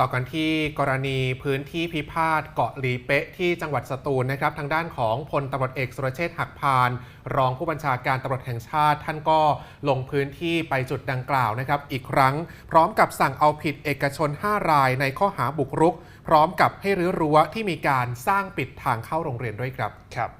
ต่อกันที่กรณีพื้นที่พิพาทเกาะหลีเป๊ะที่จังหวัดสตูลนะครับ ทางด้านของพลตำรวจเอกสุรเชษฐ์หักพาน รองผู้บัญชาการตำรวจแห่งชาติ ท่านก็ลงพื้นที่ไปจุดดังกล่าวนะครับ อีกครั้ง พร้อมกับสั่งเอาผิดเอกชน 5 รายในข้อหาบุกรุก พร้อมกับให้รื้อรั้วที่มีการสร้างปิดทางเข้าโรงเรียนด้วยครับครับ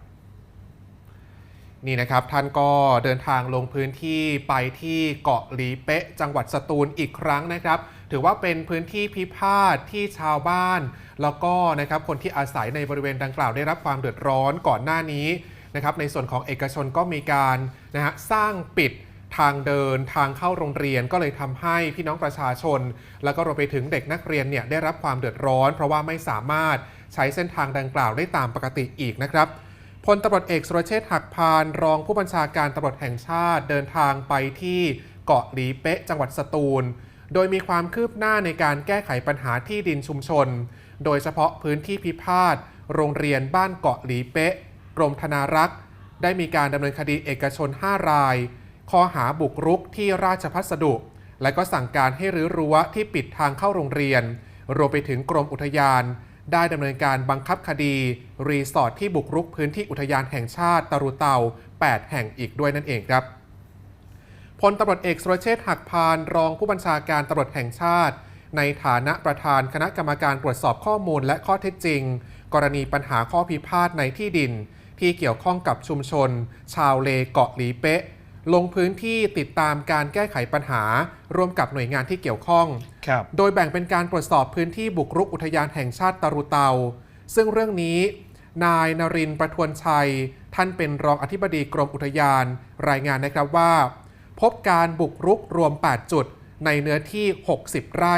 นี่นะครับท่านก็เดินทางลงพื้นที่ไปที่เกาะหลีเป๊ะ จังหวัดสตูลอีกครั้งนะครับ ถือว่าเป็นพื้นที่พิพาทที่ชาวบ้าน แล้วก็นะครับคนที่อาศัยในบริเวณดังกล่าวได้รับความเดือดร้อนก่อนหน้านี้นะครับในส่วนของเอกชนก็มีการนะฮะสร้างปิดทางเดินทางเข้าโรงเรียนก็เลยทำให้พี่น้องประชาชน แล้วก็รวมไปถึงเด็กนักเรียนเนี่ยได้รับความเดือดร้อน เพราะว่าไม่สามารถใช้เส้นทางดังกล่าวได้ตามปกติอีกนะครับ พลตำรวจเอกสุรเชษฐ์หักพาน รองผู้บัญชาการตำรวจแห่งชาติเดินทางไปที่เกาะหลีเป๊ะ จังหวัดสตูล โดยมีความคืบหน้าในการแก้ไขปัญหาที่ดินชุมชน โดยเฉพาะพื้นที่พิพาท โรงเรียนบ้านเกาะหลีเป๊ะ กรมธนารักษ์ ได้มีการดำเนินคดีเอกชน 5 ราย ข้อหาบุกรุกที่ราชพัสดุ และก็สั่งการให้รื้อรั้วที่ปิดทางเข้าโรงเรียน รวมไปถึงกรมอุทยาน ได้ดำเนินการบังคับคดี รีสอร์ทที่บุกรุกพื้นที่อุทยานแห่งชาติตะรุเตา 8 แห่งอีกด้วยนั่นเองครับพลตำรวจเอกสุรเชษฐ์หักพานรองผู้บัญชาการตำรวจแห่งชาติ ในฐานะประธานคณะกรรมการตรวจสอบข้อมูลและข้อเท็จจริง กรณีปัญหาข้อพิพาทในที่ดิน ที่เกี่ยวข้องกับชุมชน ชาวเลเกาะหลีเป๊ะ ลงพื้นที่ติดตามการแก้ไขปัญหา ร่วมกับหน่วยงานที่เกี่ยวข้องครับโดยแบ่งเป็นการตรวจสอบพื้นที่บุกรุกอุทยานแห่งชาติตะรุเตา ซึ่งเรื่องนี้ นายนรินทร์ประทวนชัย ท่านเป็นรองอธิบดีกรมอุทยาน รายงานนะครับว่า พบการบุกรุกรวม 8 จุด ในเนื้อที่ 60 ไร่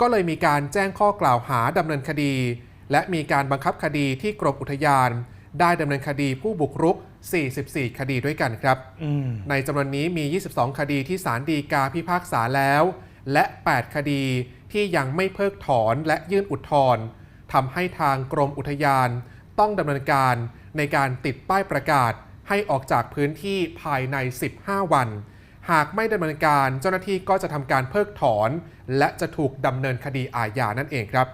ก็เลยมีการแจ้งข้อกล่าวหาดำเนินคดี และมีการบังคับคดีที่กรมอุทยาน ได้ดำเนินคดีผู้บุกรุก 44 คดีด้วยกันครับอืมในจำนวนนี้มี 22 คดีที่ศาลฎีกาพิพากษาแล้ว และ 8 คดีที่ยังไม่เพิกถอนและยื่นอุทธรณ์ทำให้ทางกรมอุทยาน ต้องดำเนินการในการติดป้ายประกาศ ให้ออกจากพื้นที่ภายใน 15 วัน หากไม่ดำเนินการเจ้าหน้าที่ก็จะทำการเพิกถอน และจะถูกดำเนินคดีอาญานั่นเองครับ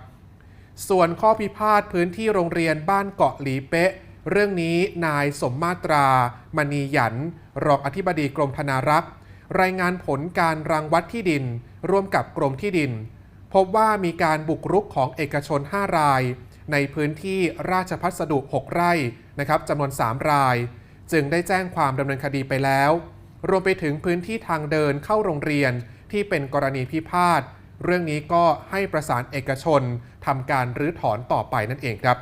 ส่วนข้อพิพาทพื้นที่โรงเรียนบ้านเกาะหลีเป๊ะ เรื่องนี้นายสมมาตรามณีหยัน รองอธิบดีกรมธนารักษ์ รายงานผลการรังวัดที่ดิน ร่วมกับกรมที่ดิน พบว่ามีการบุกรุกของเอกชน 5 ราย ในพื้นที่ราชพัสดุ 6 ไร่นะครับจำนวน 3 ราย จึงได้แจ้งความดำเนินคดีไปแล้ว รวมไปถึงพื้นที่ทางเดินเข้าโรงเรียนที่เป็นกรณีพิพาทเรื่องนี้ก็ให้ประสานเอกชนทำการรื้อถอนต่อไปนั่นเองครับ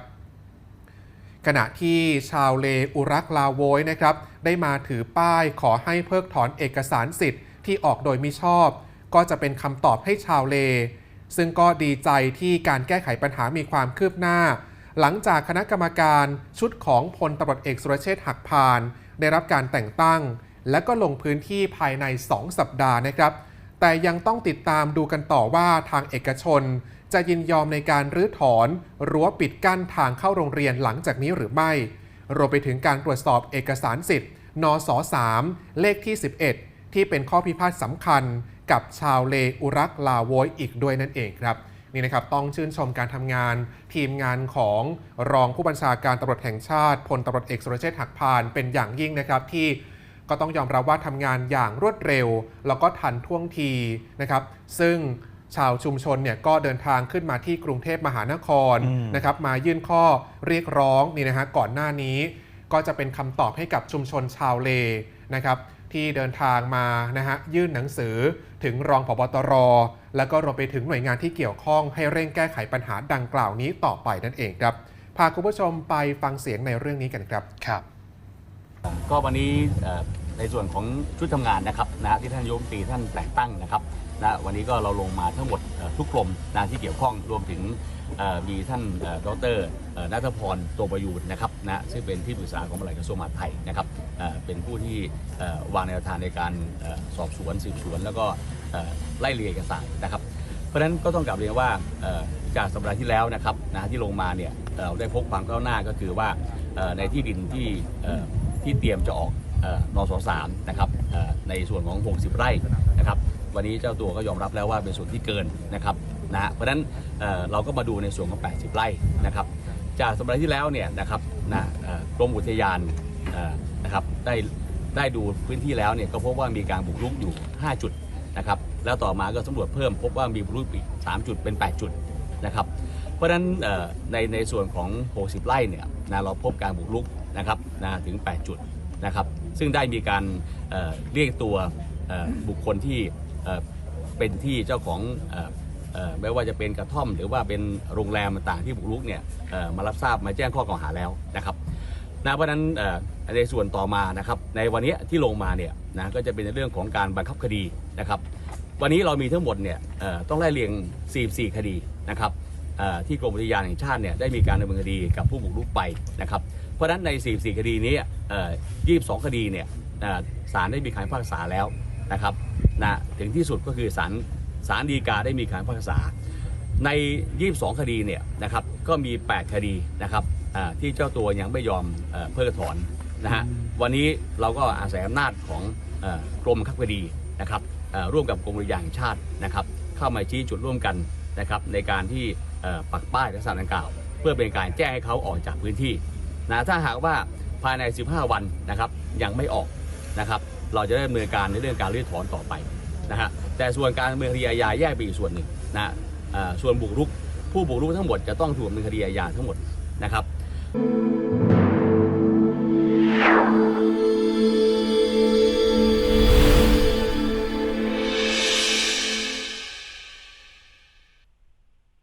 ขณะที่ชาวเลอุรักลาโวยนะครับ ได้มาถือป้ายขอให้เพิกถอนเอกสารสิทธิ์ที่ออกโดยมิชอบ ก็จะเป็นคำตอบให้ชาวเล ซึ่งก็ดีใจที่การแก้ไขปัญหามีความคืบหน้า หลังจากคณะกรรมการชุดของพลตำรวจเอกสุรเชษฐ์หักพาน ได้รับการแต่งตั้ง และก็ลงพื้นที่ภายใน 2 สัปดาห์นะครับ แต่ยังต้องติดตามดูกันต่อว่าทางเอกชน จะยินยอมในการรื้อถอนรั้วปิดกั้นทางเข้าโรงเรียนหลังจากนี้หรือไม่ รวมไปถึงการตรวจสอบเอกสารสิทธิ์นส3เลขที่ 11 ที่เป็นข้อพิพาทสำคัญกับชาวเลอุรักลาโวยอีกด้วยนั่นเองครับนี่นะครับต้องชื่นชมการทำงานทีมงานของรองผู้บัญชาการตำรวจแห่งชาติพลตำรวจเอกสุรเชษฐ์หักพานเป็นอย่างยิ่งนะครับที่ก็ต้องยอมรับว่าทำงานอย่างรวดเร็ว แล้วก็ทันท่วงทีนะครับ ซึ่ง ชาวชุมชนเนี่ยก็เดินทางขึ้นมาที่กรุงเทพมหานครอืมนะครับมายื่นข้อเรียกร้องนี่นะฮะก่อนหน้านี้ ก็จะเป็นคำตอบให้กับชุมชนชาวเลนะครับที่เดินทางมานะฮะยื่นหนังสือถึงรองผบตร แล้วก็รวมไปถึงหน่วยงานที่เกี่ยวข้องให้เร่งแก้ไขปัญหาดังกล่าวนี้ต่อไปนั่นเองครับ พาคุณผู้ชมไปฟังเสียงในเรื่องนี้กันครับครับ ก็วันนี้เอ่อ ในส่วนของชุดทำงานนะครับนะที่ท่านนายมตรีท่านแต่งตั้งนะครับนะวันนี้ก็เราลงมาทั้งหมดทุกกรมนะที่เกี่ยวข้องรวมถึงมีท่านดรนัทพรโตประยูนนะครับนะซึ่งเป็นที่ปรึกษาของบริกระทรวงมหาดไทยนะครับเป็นผู้ที่วางแนวทางในการสอบสวนสืบสวน แล้วก็ไล่เรียงเอกสารนะครับ เพราะฉะนั้นก็ต้องกลับเรียนว่าจากสัปดาห์ที่แล้วนะครับนะที่ลงมาเนี่ยเราได้พบความก้าวหน้าก็คือว่าในที่ดินที่ที่เตรียมจะออก นสสามนะครับเอ่อในส่วนของ 60 ไร่นะครับวันนี้เจ้าตัวก็ยอมรับแล้วว่าเป็นส่วนที่เกินนะครับนะเพราะฉะนั้นเอ่อเราก็มาดูในส่วนของ 80 ไร่นะครับจากสัปดาห์ที่แล้วเนี่ยนะครับนะเอ่อกรมอุทยานเอ่อนะครับได้ได้ดูพื้นที่แล้วเนี่ยก็พบว่ามีการบุกรุกอยู่ 5 จุดนะครับแล้วต่อมาก็สำรวจเพิ่มพบว่ามีบุกรุกอีก 3 จุดเป็น 8 จุดนะครับเพราะฉะนั้นเอ่อในในส่วนของ 60 ไร่เนี่ยนะเราพบการบุกรุกนะครับนะถึง 8 จุดนะครับ ซึ่งได้มีการเเรียกตัวบุคคลที่เเป็นที่เจ้าของไม่ว่าจะเป็นกระท่อม หรือว่าเป็นโรงแรมต่างที่บุกรุกเนี่ยมารับทราบมาแจ้งข้อกล่าวหาแล้วนะครับนะเพราะฉะนั้นในส่วนต่อมานะครับในวันนี้ที่ลงมาเนี่ยนะก็จะเป็นในเรื่องของการบังคับคดีนะครับ วันนี้เรามีทั้งหมดเนี่ยต้องไล่เรียง 44 คดีนะครับที่กรมอุทยานแห่งชาติเนี่ยได้มีการดำเนินคดีกับผู้บุกรุกไปนะครับ เพราะฉะนั้นใน 44 คดีนี้เอ่อ22 คดีเนี่ยเอ่อศาลได้มีคำพิพากษาแล้วนะครับนะถึงที่สุดก็คือศาลศาลฎีกาได้มีคำพิพากษา ใน 22 คดีเนี่ยนะครับก็มี 8 คดีนะครับอ่าที่เจ้าตัวยังไม่ยอมเออเพิกถอนนะฮะวันนี้เราก็อาศัยอำนาจของเอ่อกรมบังคับคดีนะครับเอ่อร่วมกับกรมอุทยานแห่งชาตินะครับ เข้ามาชี้จุดร่วมกันนะครับในการที่เอ่อปักป้ายลักษณะดังกล่าว เพื่อเป็นการแจ้งให้เขาออกจากพื้นที่ นะถ้าหากว่าภายใน 15 วันนะครับยังไม่ออกนะครับเราจะได้ดำเนินการในเรื่องการรื้อถอนต่อไปนะฮะแต่ส่วนการดำเนินคดีอาญาแยกไปอีกส่วนหนึ่งนะอ่าส่วนบุกรุก ผู้บุกรุกทั้งหมดจะต้องถูกดำเนินคดีอาญาทั้งหมดนะครับ